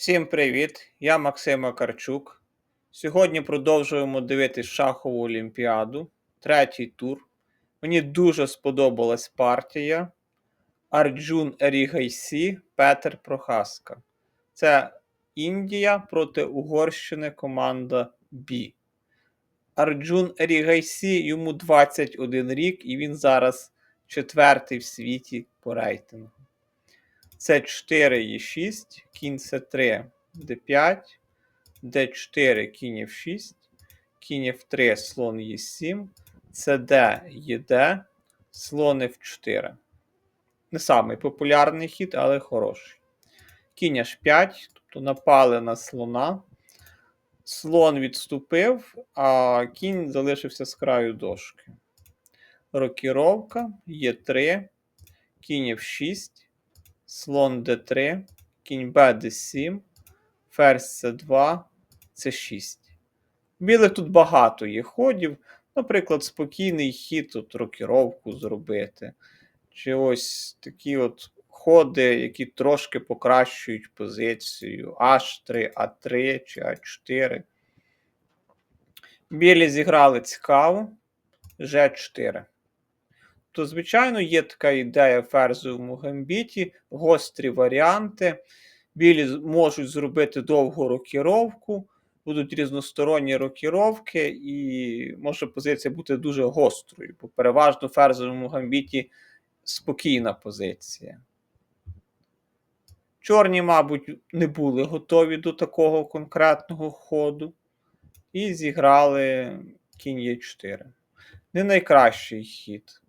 Всім привіт! Я Максим Макарчук. Сьогодні продовжуємо дивитись шахову олімпіаду, третій тур. Мені дуже сподобалась партія Арджун Ерігайсі Петер Прохаска. Це Індія проти Угорщини команда Бі. Арджун Ерігайсі йому 21 рік, і він зараз четвертий в світі по рейтингу. Це 4 і 6, кінь С3, Д5, Д4, кінь F6, кінь F3, слон Е7, ЦД, ЄД, слон F4. Не самий популярний хід, але хороший. Кінь H5, тобто напали на слона. Слон відступив, а кінь залишився з краю дошки. Рокіровка, Е3, кінь F6 слон d3, кінь b d7, ферзь c2, c6. Білих тут багато є ходів. Наприклад, спокійний хід, тут рокіровку зробити. Чи ось такі от ходи, які трошки покращують позицію H3, А3 чи А4. Білі зіграли цікаво. G4 то, звичайно, є така ідея ферзовому гамбіті, гострі варіанти. Білі можуть зробити довгу рокіровку, будуть різносторонні рокіровки, і може позиція бути дуже гострою, бо переважно в ферзовому гамбіті спокійна позиція. Чорні, мабуть, не були готові до такого конкретного ходу. І зіграли кінь Е4. Не найкращий хід.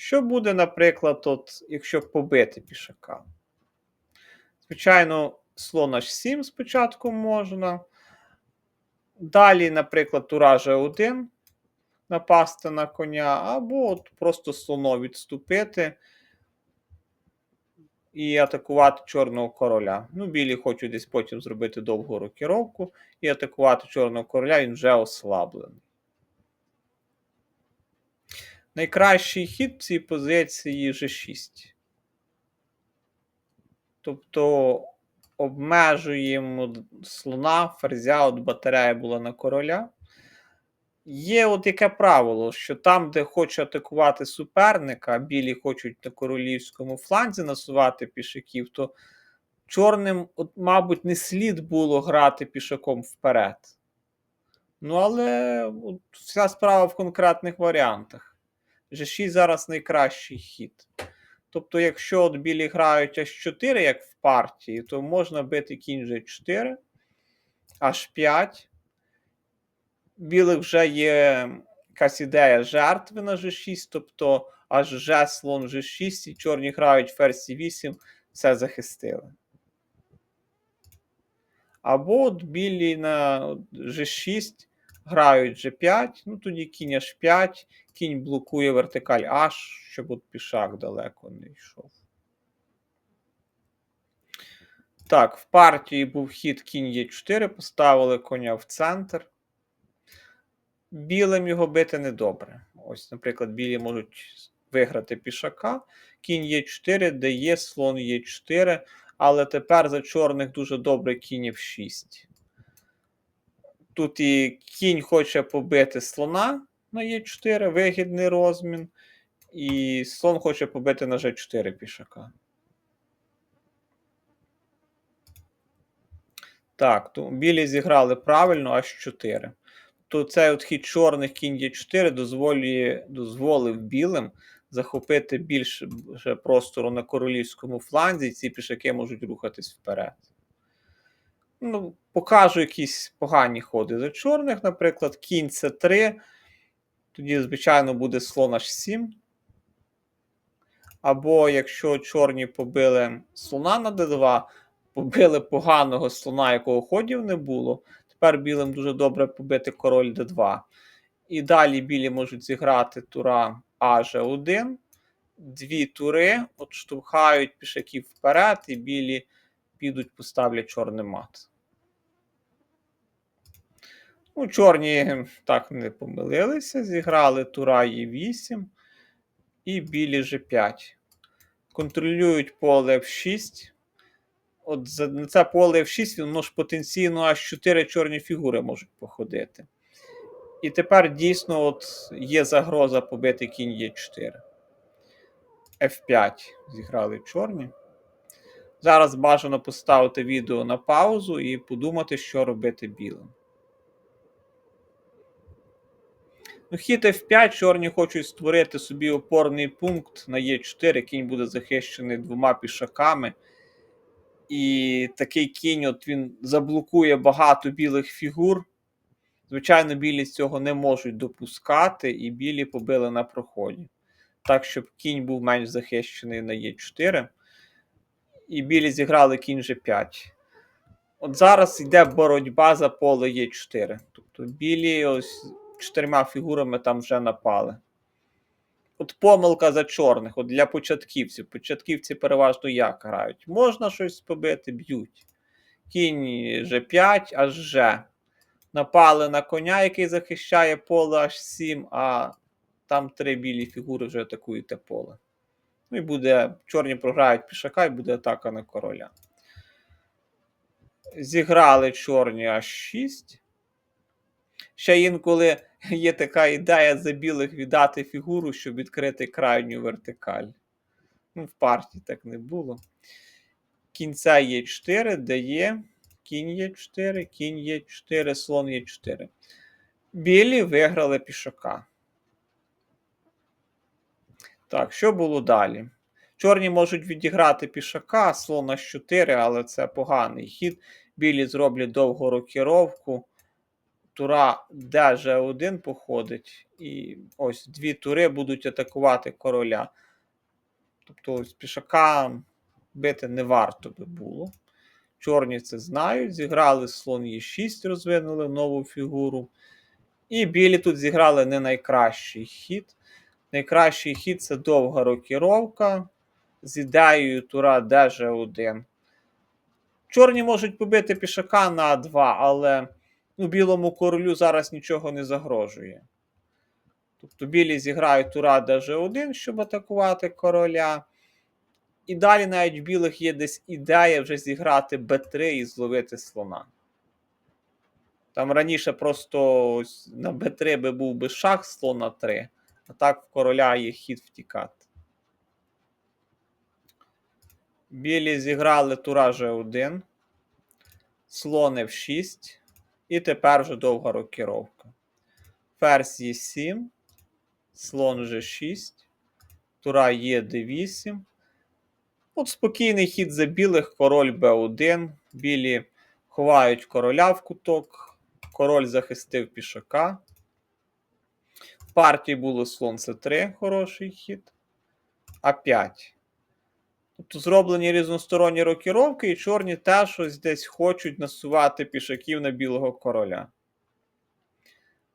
Що буде, наприклад, от, якщо побити пішака? Звичайно, слон H7 спочатку можна. Далі, наприклад, тура G1 напасти на коня, або от просто слоно відступити і атакувати чорного короля. Ну, білі хочуть десь потім зробити довгу рокіровку і атакувати чорного короля, він вже ослаблений. Найкращий хід в цій позиції G6. Тобто обмежуємо слона, ферзя, от батарея була на короля. Є от яке правило, що там, де хоче атакувати суперника, білі хочуть на королівському фланзі насувати пішаків, то чорним, от, мабуть, не слід було грати пішаком вперед. Ну, але от, вся справа в конкретних варіантах. G6 зараз найкращий хід. Тобто, якщо от білі грають H4, як в партії, то можна бити кінь G4, H5. Білих вже є якась ідея жертви на G6, тобто аж G, слон G6, і чорні грають ферзь 8, все захистили. Або от білі на G6 грають G5, ну тоді кінь H5, кінь блокує вертикаль H, щоб от пішак далеко не йшов. Так, в партії був хід кінь Е4, поставили коня в центр. Білим його бити недобре. Ось, наприклад, білі можуть виграти пішака. Кінь Е4, де є слон Е4, але тепер за чорних дуже добре кінь F6. Тут і кінь хоче побити слона на Е4, вигідний розмін. І слон хоче побити на G4 пішака. Так, то білі зіграли правильно аж 4. То цей от хід чорних кінь Е4 дозволює, дозволив білим захопити більше простору на королівському фланзі, і ці пішаки можуть рухатись вперед ну, покажу якісь погані ходи за чорних, наприклад, кінь С3. Тоді, звичайно, буде слон H7. Або якщо чорні побили слона на d2, побили поганого слона, якого ходів не було. Тепер білим дуже добре побити король d2. І далі білі можуть зіграти тура АЖ1. Дві тури от штовхають пішаків вперед, і білі підуть, поставлять чорний мат. Ну, Чорні так не помилилися, зіграли тура Е8 і білі G5. Контролюють поле F6. от на це поле F6, воно ж потенційно аж 4 чорні фігури можуть походити. І тепер дійсно от є загроза побити кінь Е4. F5 зіграли чорні. Зараз бажано поставити відео на паузу і подумати, що робити білим. Ну, хід F5, чорні хочуть створити собі опорний пункт на Е4, кінь буде захищений двома пішаками. І такий кінь от він заблокує багато білих фігур. Звичайно, білі цього не можуть допускати, і білі побили на проході. Так, щоб кінь був менш захищений на Е4. І білі зіграли кінь G5. От зараз йде боротьба за поле Е4. Тобто білі ось чотирма фігурами там вже напали. От помилка за чорних, от для початківців. Початківці переважно як грають. Можна щось побити, б'ють. Кінь G5, аж G. Напали на коня, який захищає поле аж 7, а там три білі фігури вже атакують поле. Ну і буде. Чорні програють пішака, і буде атака на короля. Зіграли чорні аж 6. Ще інколи є така ідея за білих віддати фігуру, щоб відкрити крайню вертикаль. Ну, в партії так не було. Кінця є 4, дає. Кінь є 4, кінь є 4, слон є 4. Білі виграли пішака. Так, що було далі? Чорні можуть відіграти пішака, слон на 4, але це поганий хід. Білі зроблять довгу рокіровку. Тура Дж1 походить. І ось дві тури будуть атакувати короля. Тобто ось пішака бити не варто би було. Чорні це знають. Зіграли слон Е6, розвинули нову фігуру. І білі тут зіграли не найкращий хід. Найкращий хід це довга рокіровка з ідеєю тура Дж1. Чорні можуть побити пішака на А2, але ну, білому королю зараз нічого не загрожує. Тобто білі зіграють тура Дж1, щоб атакувати короля. І далі навіть в білих є десь ідея вже зіграти Б3 і зловити слона. Там раніше просто на Б3 би був би шах слона 3, а так в короля є хід втікати. Білі зіграли тура G1, слон F6, і тепер вже довга рокіровка. Ферзь Е7, слон G6, тура Е8. От спокійний хід за білих, король Б1. Білі ховають короля в куток, король захистив пішака. Партії було слон С3, хороший хід. А5. Тобто зроблені різносторонні рокіровки, і чорні теж ось десь хочуть насувати пішаків на білого короля.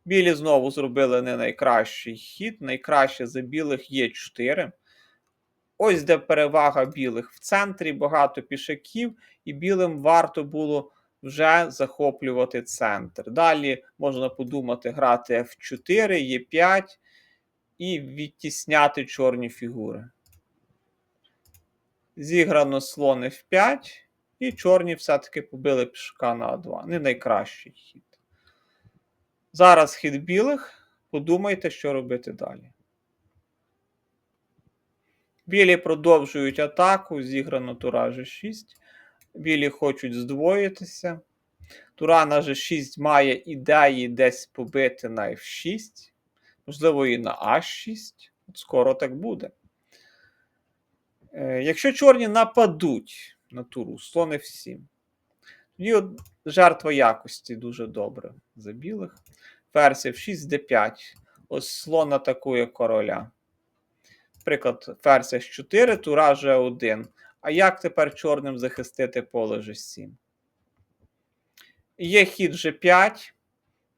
Білі знову зробили не найкращий хід. Найкраще за білих є 4. Ось де перевага білих. В центрі багато пішаків, і білим варто було вже захоплювати центр. Далі можна подумати грати F4, Е5 і відтісняти чорні фігури. Зіграно слон F5, і чорні все-таки побили пішака на А2. Не найкращий хід. Зараз хід білих. Подумайте, що робити далі. Білі продовжують атаку, зіграно тура G6. Білі хочуть здвоїтися. Тура на G6 має ідеї десь побити на F6. Можливо, і на А6. От скоро так буде. Е, Якщо чорні нападуть на туру, слон F7. Тоді от жертва якості дуже добре за білих. Ферзь F6, D5. Ось слон атакує короля. Наприклад, ферзь H4, тура G1. А як тепер чорним захистити поле G7? Є хід G5,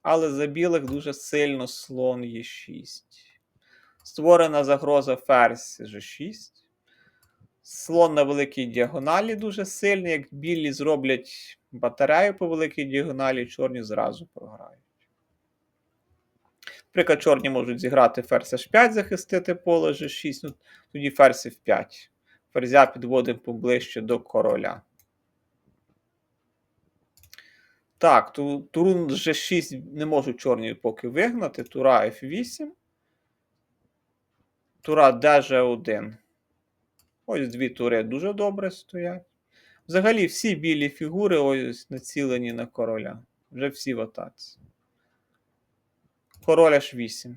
але за білих дуже сильно слон Е6. Створена загроза ферзь G6. Слон на великій діагоналі дуже сильний. Як білі зроблять батарею по великій діагоналі, чорні зразу програють. Наприклад, чорні можуть зіграти ферзь H5, захистити поле G6, ну, тоді ферзь F5. Ферзя підводимо поближче до короля. Так, ту, турун G6 не можуть чорні поки вигнати. Тура F8. Тура DG1. Ось дві тури дуже добре стоять. Взагалі всі білі фігури ось націлені на короля. Вже всі в атаці. Король H8.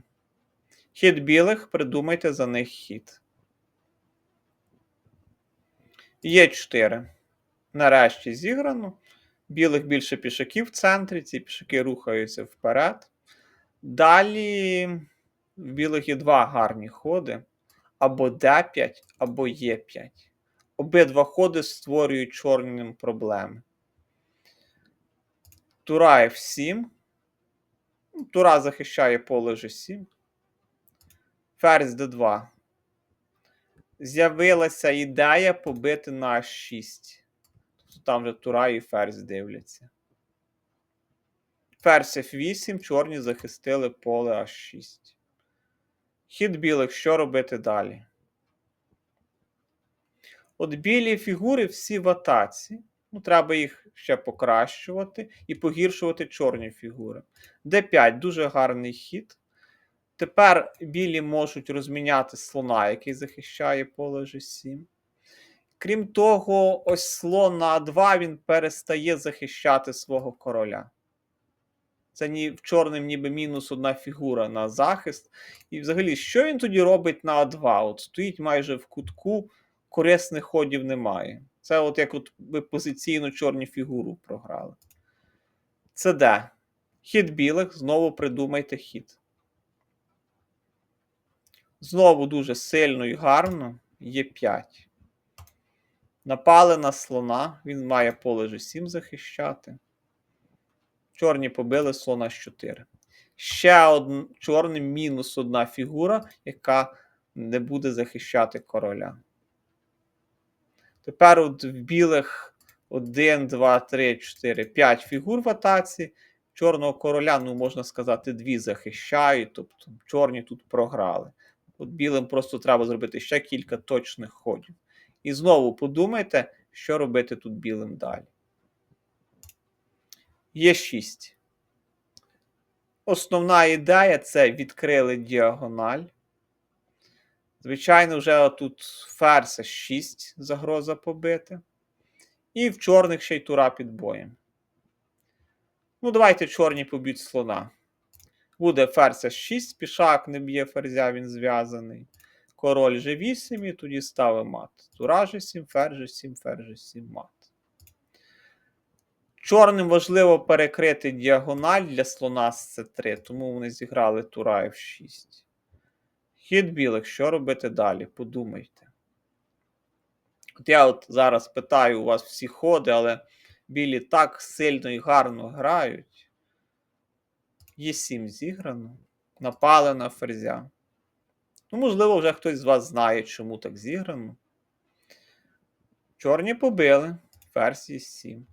Хід білих, придумайте за них хід. Є 4. Нарешті зіграно. Білих більше пішаків в центрі, ці пішаки рухаються вперед. Далі в білих є два гарні ходи: або D5, або Е5. Обидва ходи створюють чорним проблеми. Тура F7. Ну, Тура захищає поле G7. Ферзь D2. З'явилася ідея побити на H6. Тобто там вже Тура і ферзь дивляться. Ферзь F8, чорні захистили поле H6. Хід білих, що робити далі? От білі фігури всі в атаці. Ну, треба їх ще покращувати і погіршувати чорні фігури. D5 дуже гарний хід. Тепер білі можуть розміняти слона, який захищає поле G7. Крім того, ось слон на А2 він перестає захищати свого короля. Це ні, в чорним ніби мінус одна фігура на захист. І взагалі, що він тоді робить на А2? От стоїть майже в кутку, корисних ходів немає. Це от як от ви позиційно чорні фігуру програли. Це де? Хід білих, знову придумайте хід. Знову дуже сильно і гарно є 5. Напали на слона, він має поле G7 захищати. Чорні побили слона з 4. Ще один чорний мінус одна фігура, яка не буде захищати короля. Тепер от в білих 1, 2, 3, 4, 5 фігур в атаці. Чорного короля, ну, можна сказати, дві захищають, тобто чорні тут програли. От білим просто треба зробити ще кілька точних ходів. І знову подумайте, що робити тут білим далі. Є 6. Основна ідея це відкрили діагональ. Звичайно, вже тут ферзь 6 загроза побити. І в чорних ще й тура під боєм. Ну, давайте чорні поб'ють слона. Буде ферзь 6, пішак не б'є ферзя, він зв'язаний. Король G8 і тоді ставимо мат. Тура G7, ферзь G7, ферзь G7, мат. Чорним важливо перекрити діагональ для слона з С3, тому вони зіграли тура F6. Хід білих, що робити далі? Подумайте. От я от зараз питаю у вас всі ходи, але білі так сильно і гарно грають. Є 7 зіграно. Напали на ферзя. Ну, можливо, вже хтось з вас знає, чому так зіграно. Чорні побили. Ферзь є 7.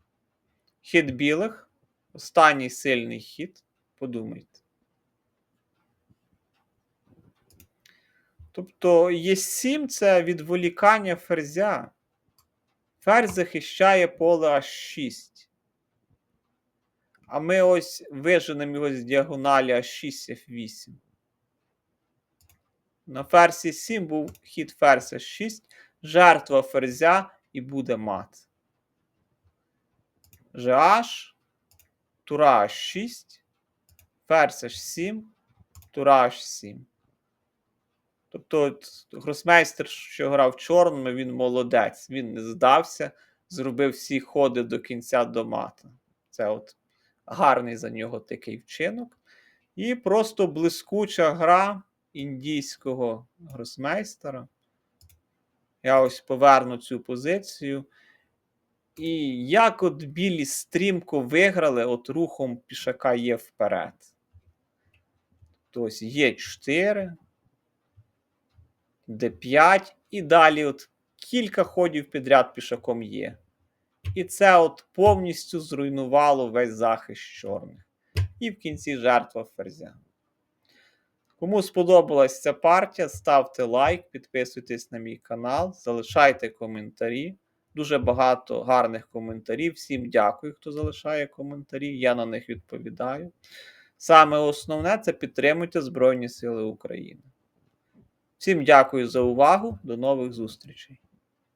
Хід білих. Останній сильний хід. Подумайте. Тобто Е7 це відволікання ферзя. Ферзь захищає поле H6. А ми ось виженемо його з діагоналі H6 F8. На ферзі 7 був хід ферзь H6, жертва ферзя і буде мат. GH, тура H6, ферзь H7, тура H7. Тобто, от, гросмейстер, що грав чорними, він молодець. Він не здався, зробив всі ходи до кінця до мата. Це от гарний за нього такий вчинок. І просто блискуча гра індійського гросмейстера. Я ось поверну цю позицію. І як от білі стрімко виграли от рухом пішака є вперед. Тобто є 4. d5, і далі от кілька ходів підряд пішаком є. І це от повністю зруйнувало весь захист чорних. І в кінці жертва ферзя. Кому сподобалась ця партія, ставте лайк, підписуйтесь на мій канал, залишайте коментарі. Дуже багато гарних коментарів. Всім дякую, хто залишає коментарі. Я на них відповідаю. Саме основне це підтримуйте Збройні Сили України. Всім дякую за увагу. До нових зустрічей.